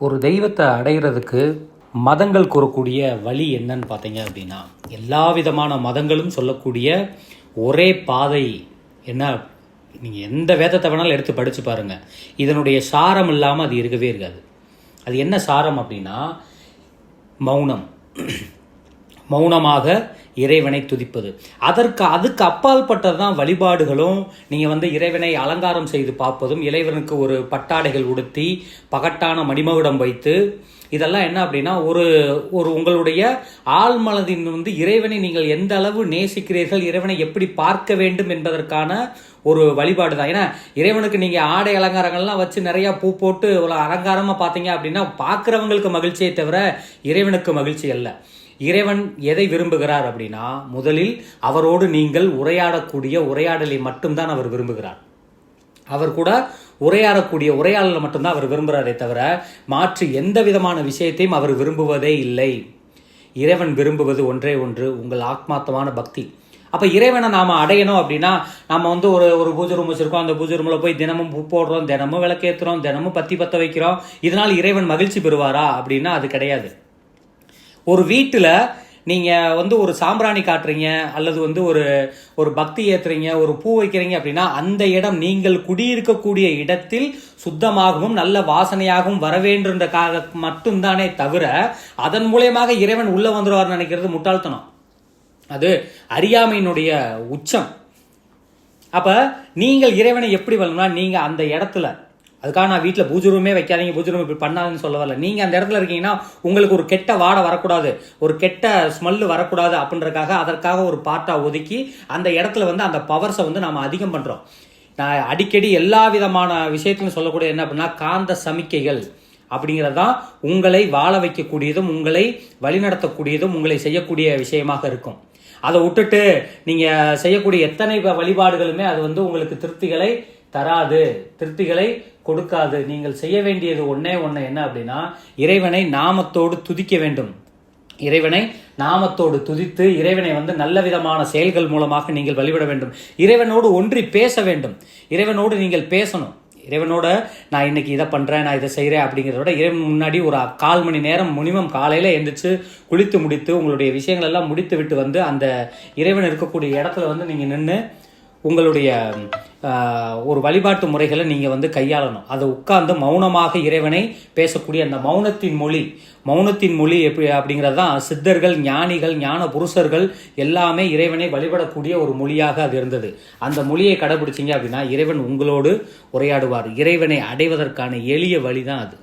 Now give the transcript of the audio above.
ஒரு தெய்வத்தை அடையிறதுக்கு மதங்கள் கூறக்கூடிய வழி என்னன்னு பார்த்தீங்க அப்படின்னா எல்லா விதமான மதங்களும் சொல்லக்கூடிய ஒரே பாதை என்ன நீங்கள் எந்த வேதத்தை வேணாலும் எடுத்து படித்து பாருங்க. இதனுடைய சாரம் இல்லாமல் அது இருக்கவே இருக்காது. அது என்ன சாரம் அப்படின்னா மௌனம். மௌனமாக இறைவனை துதிப்பது. அதற்கு அதுக்கு அப்பால்பட்டது தான் வழிபாடுகளும் நீங்கள் வந்து இறைவனை அலங்காரம் செய்து பார்ப்பதும் இறைவனுக்கு ஒரு பட்டாடைகள் உடுத்தி பகட்டான மணிமகுடம் வைத்து இதெல்லாம் என்ன அப்படின்னா ஒரு ஒரு உங்களுடைய ஆழ்மனதின் வந்து இறைவனை நீங்கள் எந்த அளவு நேசிக்கிறீர்கள் இறைவனை எப்படி பார்க்க வேண்டும் என்பதற்கான ஒரு வழிபாடு தான் ஏன்னா இறைவனுக்கு நீங்கள் ஆடை அலங்காரங்கள்லாம் வச்சு நிறையா பூ போட்டு ஒரு அலங்காரமாக பார்த்தீங்க அப்படின்னா பார்க்குறவங்களுக்கு மகிழ்ச்சியை தவிர இறைவனுக்கு மகிழ்ச்சி அல்ல. இறைவன் எதை விரும்புகிறார் அப்படின்னா முதலில் அவரோடு நீங்கள் உரையாடக்கூடிய உரையாடலை மட்டும்தான் அவர் விரும்புகிறார். அவர் கூட உரையாடக்கூடிய உரையாடலை மட்டும்தான் அவர் விரும்புகிறாரே தவிர மாற்று எந்த விதமான விஷயத்தையும் அவர் விரும்புவதே இல்லை. இறைவன் விரும்புவது ஒன்றே ஒன்று உங்கள் ஆத்மார்த்தமான பக்தி. அப்போ இறைவனை நாம் அடையணும் அப்படின்னா நம்ம வந்து ஒரு ஒரு பூஜை ரூம் வச்சுருக்கோம் அந்த பூஜை ரூமில் போய் தினமும் பூ போடுறோம் தினமும் விளக்கேற்றுறோம் தினமும் பத்தி பற்ற வைக்கிறோம். இதனால் இறைவன் மகிழ்ச்சி பெறுவாரா அப்படின்னா அது கிடையாது. ஒரு வீட்டில் நீங்கள் வந்து ஒரு சாம்பிராணி காட்டுறீங்க அல்லது வந்து ஒரு ஒரு பக்தி ஏற்றுறீங்க ஒரு பூ வைக்கிறீங்க அப்படின்னா அந்த இடம் நீங்கள் குடியிருக்கக்கூடிய இடத்தில் சுத்தமாகவும் நல்ல வாசனையாகவும் வர வேண்டுன்றக்காக மட்டும்தானே தவிர அதன் மூலியமாக இறைவன் உள்ளே வந்துடுவார்னு நினைக்கிறது முட்டாள்தனம். அது அறியாமையினுடைய உச்சம். அப்போ நீங்கள் இறைவனை எப்படி வரணும்னா நீங்கள் அந்த இடத்துல அதுக்காக நான் வீட்டில் பூஜை ரூமே வைக்காதீங்க பூஜை ரூம் இப்படி பண்ணாதுன்னு சொல்ல வரல. நீங்கள் அந்த இடத்துல இருக்கீங்கன்னா உங்களுக்கு ஒரு கெட்ட வாடை வரக்கூடாது. ஒரு கெட்ட ஸ்மெல்லு வரக்கூடாது அப்படின்றக்காக அதற்காக ஒரு பார்ட்டாக ஒதுக்கி அந்த இடத்துல வந்து அந்த பவர்ஸை வந்து நாம் அதிகம் பண்ணுறோம் நான் அடிக்கடி எல்லா விதமான விஷயத்திலும் சொல்லக்கூடிய என்ன அப்படின்னா காந்த சமிக்கைகள் அப்படிங்கிறதான் உங்களை வாழ வைக்கக்கூடியதும் உங்களை வழிநடத்தக்கூடியதும் உங்களை செய்யக்கூடிய விஷயமாக இருக்கும். அதை விட்டுட்டு நீங்கள் செய்யக்கூடிய எத்தனை வழிபாடுகளுமே அது வந்து உங்களுக்கு திருப்திகளை தராது. திருப்திகளை கொடுக்காது. நீங்கள் செய்ய வேண்டியது ஒன்றே ஒன்று என்ன அப்படின்னா இறைவனை நாமத்தோடு துதிக்க வேண்டும். இறைவனை நாமத்தோடு துதித்து இறைவனை வந்து நல்ல விதமான செயல்கள் மூலமாக நீங்கள் வழிபட வேண்டும். இறைவனோடு ஒன்றி பேச வேண்டும். இறைவனோடு நீங்கள் பேசணும். இறைவனோட நான் இன்னைக்கு இதை பண்ணுறேன் நான் இதை செய்கிறேன் அப்படிங்கிறத விட இறைவன் முன்னாடி ஒரு கால் மணி நேரம் மினிமம் காலையில் எழுந்திரிச்சு குளித்து முடித்து உங்களுடைய விஷயங்கள் எல்லாம் முடித்து விட்டு வந்து அந்த இறைவன் இருக்கக்கூடிய இடத்துல வந்து நீங்கள் நின்று உங்களுடைய ஒரு வழிபாட்டு முறைகளை நீங்கள் வந்து கையாளணும். அதை உட்கார்ந்து மௌனமாக இறைவனை பேசக்கூடிய அந்த மௌனத்தின் மொழி மௌனத்தின் மொழி எப்படி அப்படிங்கிறது தான் சித்தர்கள் ஞானிகள் ஞான புருஷர்கள் எல்லாமே இறைவனை வழிபடக்கூடிய ஒரு மொழியாக அது இருந்தது. அந்த மொழியை கடைபிடிச்சிங்க அப்படின்னா இறைவன் உங்களோடு உரையாடுவார். இறைவனை அடைவதற்கான எளிய வழி தான் அது.